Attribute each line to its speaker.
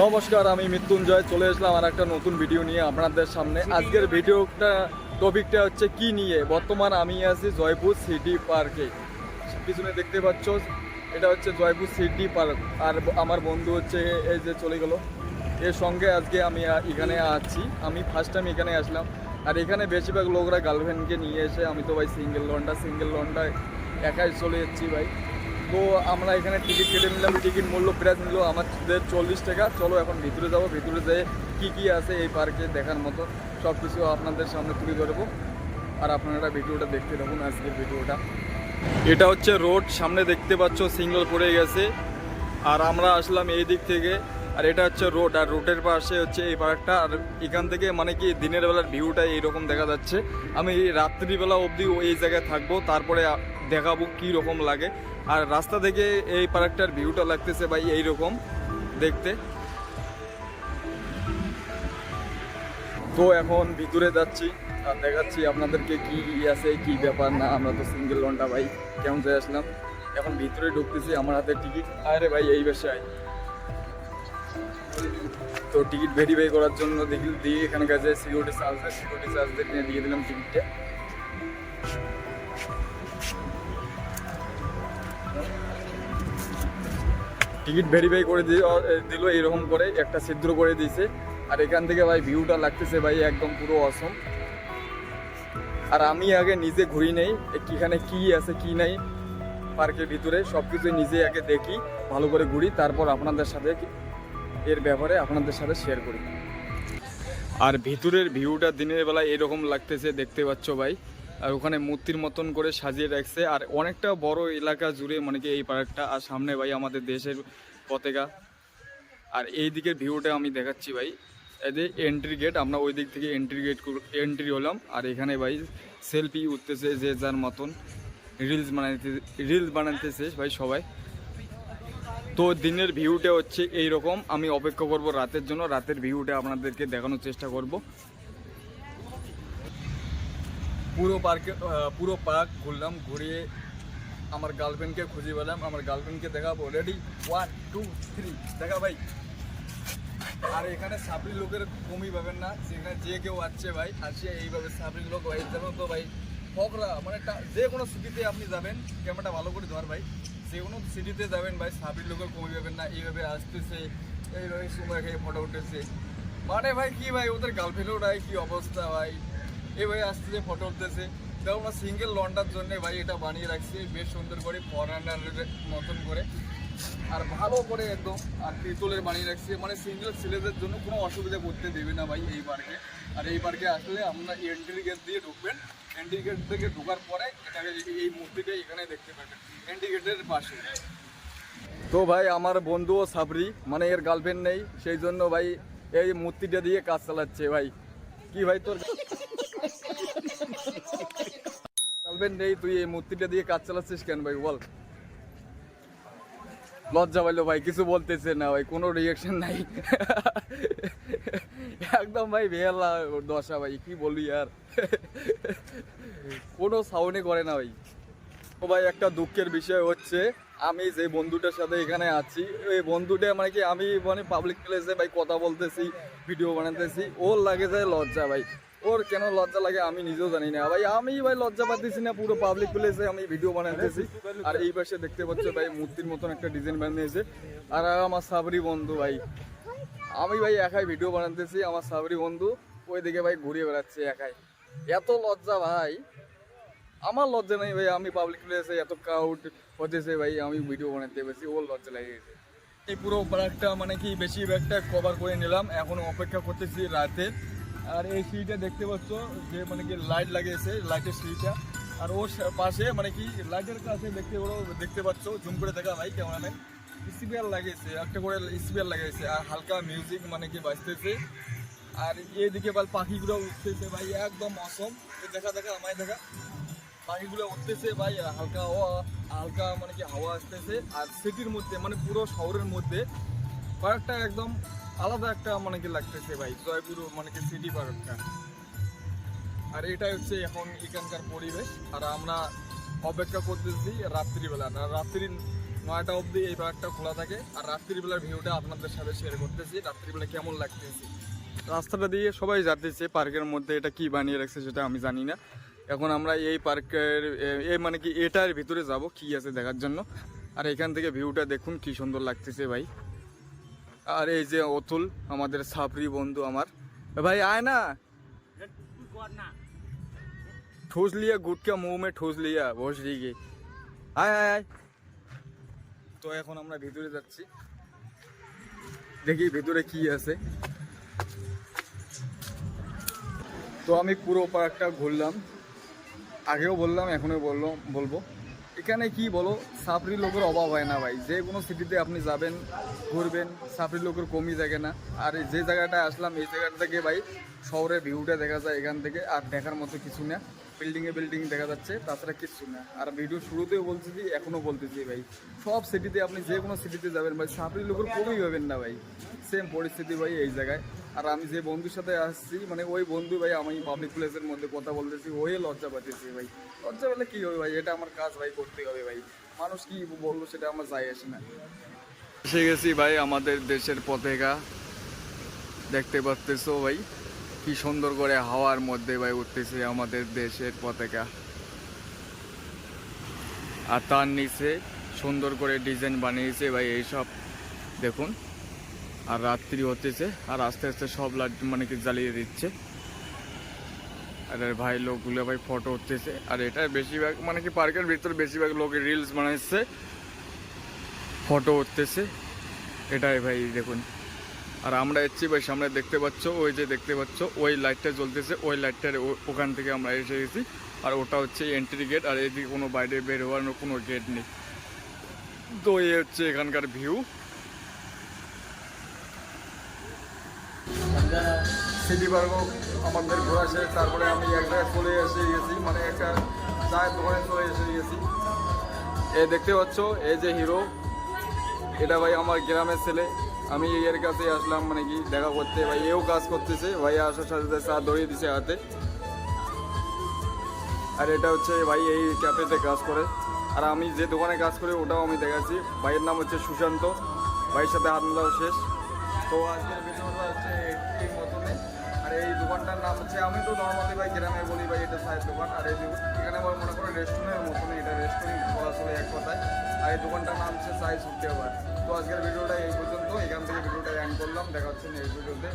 Speaker 1: নমস্কার, আমি মৃত্যুঞ্জয়। চলে এসলাম আর একটা নতুন ভিডিও নিয়ে আপনাদের সামনে। আজকের ভিডিওটা টপিকটা হচ্ছে কি নিয়ে? বর্তমান আমি আছি জয়পুর সিটি পার্কে পিছনে দেখতে পাচ্ছ, এটা হচ্ছে জয়পুর সিটি পার্ক আর আমার বন্ধু হচ্ছে, এই যে চলে গেল। এর সঙ্গে আজকে আমি এখানে আছি। আমি ফার্স্ট টাইম এখানে আসলাম। আর এখানে বেশিরভাগ লোকরা গার্লফ্রেন্ডকে নিয়ে এসে, আমি তো ভাই সিঙ্গেল লন্ডা সিঙ্গেল লন্ডায় একাই চলে যাচ্ছি ভাই। তো আমরা এখানে টিকিট কেটে নিলাম, টিকিট মূল্য প্রাইস নিল আমাদের চল্লিশ টাকা। চলো এখন ভিতরে যাব, ভিতরে যেয়ে কী কী আছে এই পার্কে দেখার মতো। সব কিছু আপনাদের সামনে তুলে ধরবো। আর আপনারা ভিডিওটা দেখতে থাকুন, আজকের ভিডিওটা। এটা হচ্ছে রোড, সামনে দেখতে পাচ্ছ সিঙ্গেল পড়ে গেছে। আর আমরা আসলাম এই দিক থেকে। আর এটা হচ্ছে রোড, আর রোডের পাশে হচ্ছে এই পার্কটা। আর এখান থেকে মানে কি দিনের বেলার ভিউটা এইরকম দেখা যাচ্ছে। আমি রাত্রিবেলা অবধি এই জায়গায় থাকব, তারপরে দেখাবো কী রকম লাগে। আর রাস্তা থেকে এই পার্কটার ভিউটা লাগতেছে ভাই এইরকম দেখতে। তো এখন ভিতরে যাচ্ছি আর দেখাচ্ছি আপনাদেরকে কি আছে, কি ব্যাপার না, আমরা তো সিঙ্গেল লন্ডা ভাই, কেমন যাই আসলাম। এখন ভিতরে ঢুকতেছি আমার হাতে টিকিট আরে ভাই, এই বাসায় তো টিকিট ভেরিফাই করার জন্য দেখি দিয়ে এখানকার যে সিকিউরিটি চার্জ সিকিউরিটি চার্জ দিয়ে দিলাম টিকিটটা টিকিট ভেরিফাই করে দিল এরকম করে, একটা ছিদ্র করে দিয়েছে। আর এখান থেকে ভাই ভিউটা লাগতেছে ভাই একদম পুরো অসম আর আমি আগে নিজে ঘুরি নেই এখানে কি আছে, কি নাই, পার্কের ভিতরে সব কিছু নিজে আগে দেখি, ভালো করে ঘুরি, তারপর আপনাদের সাথে এর ব্যাপারে আপনাদের সাথে শেয়ার করি। আর ভিতরের ভিউটা দিনের বেলা এরকম লাগতেছে, দেখতে পাচ্ছ ভাই। আর ওখানে মূর্তির মতন করে সাজিয়ে রাখছে। আর অনেকটা বড় এলাকা জুড়ে মানে কি এই পার্কটা, আর সামনে ভাই আমাদের দেশের পতাকা। আর এই দিকের ভিউটা আমি দেখাচ্ছি ভাই। যে এন্ট্রি গেট আমরা ওই দিক থেকে এন্ট্রি গেট এন্ট্রি হলাম। আর এখানে ভাই সেলফি উঠতেছে যে যার মতন। রিলস বানাইতে রিলস বানাইতেছে ভাই সবাই। তো দিনের ভিউটা হচ্ছে এই রকম আমি অপেক্ষা করব রাতের জন্য। রাতের ভিউটা আপনাদেরকে দেখানোর চেষ্টা করব। পুরো পার্কে পুরো পার্ক ঘুরলাম, ঘুরিয়ে আমার গার্লফ্রেন্ডকে খুঁজে পেলাম, আমার গার্লফ্রেন্ডকে দেখাবো। রেডি ওয়ান টু থ্রি দেখা ভাই। আর এখানে সাবরি লোকের কমই পাবেন না। সেখানে যে কেউ আসছে ভাই, আসছে এইভাবে সাবরি লোক ভাই যেমন তো ভাই। ফকরা মানে যে কোনো সিটিতে আপনি যাবেন ক্যামেরাটা ভালো করে ধর ভাই। যে কোনো সিটিতে যাবেন ভাই সাবরি লোকের কমই পাবেন না। এইভাবে আসতেছে, এইভাবে সময় খেয়ে ফটো উঠতেছে। মানে ভাই কি ভাই, ওদের গার্লফ্রেন্ডও নাই কি অবস্থা ভাই। এইভাবে আসতেছে ফটো উঠতেছে। দেখো না সিঙ্গেল লন্ডার জন্য ভাই এটা বানিয়ে রাখছি। বেশ সুন্দর করে ফরেনারের মতন করে। আর ভালো করে একদম আর পিতলের বানিয়ে রাখছি। মানে সিঙ্গেল ছেলেদের জন্য কোনো অসুবিধা করতে দেবে না ভাই এই পার্কে আর এই পার্কে আসলে আপনার এন্ট্রি গেট দিয়ে ঢুকবেন। এন্ট্রি গেট থেকে ঢোকার পরে এটাকে এই মূর্তিটা এখানে দেখতে পাবেন। এন্ট্রি গেটের পাশে। তো ভাই আমার বন্ধুও সাবরি মানে এর গার্লফ্রেন্ড নেই। সেই জন্য ভাই এই মূর্তিটা দিয়ে কাজ চালাচ্ছে ভাই। কি ভাই তোর গার্লফ্রেন্ড নেই তুই এই মূর্তিটা দিয়ে কাজ চালাচ্ছিস কেন ভাই? বল। লজ্জা পাইলো ভাই, কিছু বলতেছে না ভাই, কোনো রিয়াকশন নাই। একদম ভাই বেহালা দশা ভাই, কি বলি আর? কোনো সাউন্ডে করে না ভাই। ও ভাই, একটা দুঃখের বিষয় হচ্ছে, আমি যে বন্ধুটার সাথে এখানে আছি এই বন্ধুটা মানে কি, আমি মানে পাবলিক প্লেসে ভাই কথা বলতেছি ভিডিও বানাতেছি, ওর লাগে যায় লজ্জা ভাই। ওর কেন লজ্জা লাগে আমি নিজেও জানি না। ভাই, আমি ভাই লজ্জা পাচ্ছি না, পুরো পাবলিক প্লেসে আমি ভিডিও বানাতেছি আর এই পাশে দেখতে পাচ্ছ ভাই, মূর্তির মতন একটা ডিজাইন বানিয়েছে। আর আমার সাবরি বন্ধু ভাই, আমি ভাই একাই ভিডিও বানাতেছি আমার সাবরি বন্ধু। ওই দিকে ভাই ঘুরিয়ে বেড়াচ্ছে একাই। এত লজ্জা ভাই। আমার লজ্জা নেই ভাই, আমি পাবলিক প্লেসে এত ক্রাউড হতেছে ভাই, আমি ভিডিও বানাতে পেরেছি, ওর লজ্জা লেগে গেছে। এই পুরো পার্কটা মানে কি, বেশি ব্যাগটা কভার করে নিলাম। এখন অপেক্ষা করতেছি রাতে। আর এই সিঁড়িটা দেখতে পাচ্ছ যে মানে কি লাইট লাগিয়েছে লাইটের সিঁড়িটা। আর ওর পাশে মানে কি লাইটের কাছে দেখতে বড় দেখতে পাচ্ছ, জুম করে দেখা ভাই ক্যামেরাম্যান স্পিয়ার লাগিয়েছে, একটা করে স্পিয়ার লাগিয়েছে, আর হালকা মিউজিক মানে কি বাজতেছে। আর এদিকে বল পাখিগুলো উঠতেছে ভাই, একদম অসম দেখা দেখা, আমায় দেখা। পাখিগুলো উঠতেছে ভাই হালকা হালকা মানে কি হাওয়া আসতেছে। আর সিটির মধ্যে মানে পুরো শহরের মধ্যে পার্কটা একদম আলাদা একটা মানে কি লাগতেছে ভাই জয়পুর মানে কি সিটি পার্কটা আর এটাই হচ্ছে এখন এখানকার পরিবেশ, আর আমরা অপেক্ষা করতেছি রাত্রিবেলা, না রাত্রি নয়টা অবধি এই পার্কটা খোলা থাকে, আর রাত্রিবেলার ভিউটা আপনাদের সাথে শেয়ার করতেছি, রাত্রিবেলা কেমন লাগতেছে? রাস্তাটা দিয়ে সবাই যাতেছে পার্কের মধ্যে, এটা কি বানিয়ে রাখছে সেটা আমি জানি না। এখন আমরা এই পার্কের এই মানে কি এটার ভিতরে যাব, কি আছে দেখার জন্য। আর এখান থেকে ভিউটা দেখুন, কি সুন্দর লাগতেছে ভাই। আর এই যে অতুল আমাদের সাপরি বন্ধু আমার এ ভাই আয় না ठूस लिया गुटका मुंह में ठूस लिया বস দিকে আয় আয় আয় তো এখন আমরা ভিতরে যাচ্ছি দেখি ভিতরে কি আছে তো আমি পুরো পার্কটা ঘুরলাম আগেও বললাম এখনো বললো বলবো এখানে কি বলো সাপরি লোকের অভাব হয় না ভাই। যে কোনো সিটিতে আপনি যাবেন, ঘুরবেন সাপরি লোকের কমই থাকে না। আর যে জায়গাটায় আসলাম, এই জায়গাটা থেকে ভাই শহরের ভিউটা দেখা যায় এখান থেকে, আর দেখার মতো কিছু না। বিল্ডিংয়ে বিল্ডিং দেখা যাচ্ছে, তাছাড়া কিছু না। আর ভিডিও শুরুতেও বলতেছি এখনও বলতেছি ভাই। সব সিটিতে আপনি যে কোনো সিটিতে যাবেন ভাই সাপরি লোকের কমই পাবেন না ভাই। সেম পরিস্থিতি ভাই এই জায়গায়। আর আমি যে বন্ধুর সাথে আসছি মানে ওই বন্ধু ভাই, আমি পাবলিক প্লেসের মধ্যে কথা বলতেছি ওই লজ্জা পাইতেছি ভাই। লজ্জা পেলে কি হবে ভাই? এটা আমার কাজ ভাই করতে হবে ভাই। মানুষ কি বলল সেটা আমার যায় আসে না। এসে গেছি ভাই আমাদের দেশের পতাকা। দেখতে পাচ্তেছো ভাই, কি সুন্দর করে হাওয়ার মধ্যে ভাই উঠতেছে আমাদের দেশের পতাকা। আর তার নিচে সুন্দর করে ডিজাইন বানিয়েছে ভাই এইসব। দেখুন। আর রাত্রি হতেছে, আর আস্তে আস্তে সব লাইট মানে কি জ্বালিয়ে দিচ্ছে। আর ভাই লোকগুলো ভাই ফটো উঠতেছে, আর এটা বেশিরভাগ মানে কি পার্কের ভিতরে বেশিরভাগ লোক রিলস বানাচ্ছে ফটো উঠতেছে। এটাই ভাই দেখুন। আর আমরা এসেছি ভাই, সামনে দেখতে পাচ্ছ, ওই যে দেখতে পাচ্ছ, ওই লাইটটা জ্বলতেছে, ওই লাইটটার ওখান থেকে আমরা এসে গেছি। আর ওটা হচ্ছে এন্ট্রি গেট আর এদিকে কোনো বাইরে বের হওয়ার কোনো গেট নেই। তো এই হচ্ছে এখানকার ভিউ সিটি আমাদের ঘোরা শেষ, তারপরে আমি এক জায়গায় চলে এসে গেছি মানে একটা চায়ের দোকানে চলে এসে গেছি এ দেখতে পাচ্ছ এই যে হিরো এটা ভাই আমার গ্রামের ছেলে। আমি এর কাছে আসলাম মানে কি দেখা করতে, ভাই এও কাজ করতেছে, ভাই আসার সাথে সাথে চা ধরিয়ে দিছে হাতে। আর এটা হচ্ছে ভাই এই ক্যাফেতে কাজ করে। আর আমি যে দোকানে কাজ করি, ওটাও আমি দেখাচ্ছি। ভাইয়ের নাম হচ্ছে সুশান্ত, ভাইয়ের সাথে হাত মেলাও শেষ। তো আজকের ভিডিওটা হচ্ছে দোকানটার নাম হচ্ছে, আমি তো নর্মালি ভাই গ্রামে বলি ভাই, এটা চায়ের দোকান। আর এই এখানে আমার মনে করো রেস্টুরেন্টের মতনই, এটা রেস্টুরেন্ট বলা চলে এক কথায়। আর এই দোকানটার নাম হচ্ছে সাই সুখদেওয়ার তো আজকের ভিডিওটা এই পর্যন্ত, এখান থেকে ভিডিওটা অ্যান্ড করলাম, দেখা হচ্ছে নেক্সট ভিডিওতে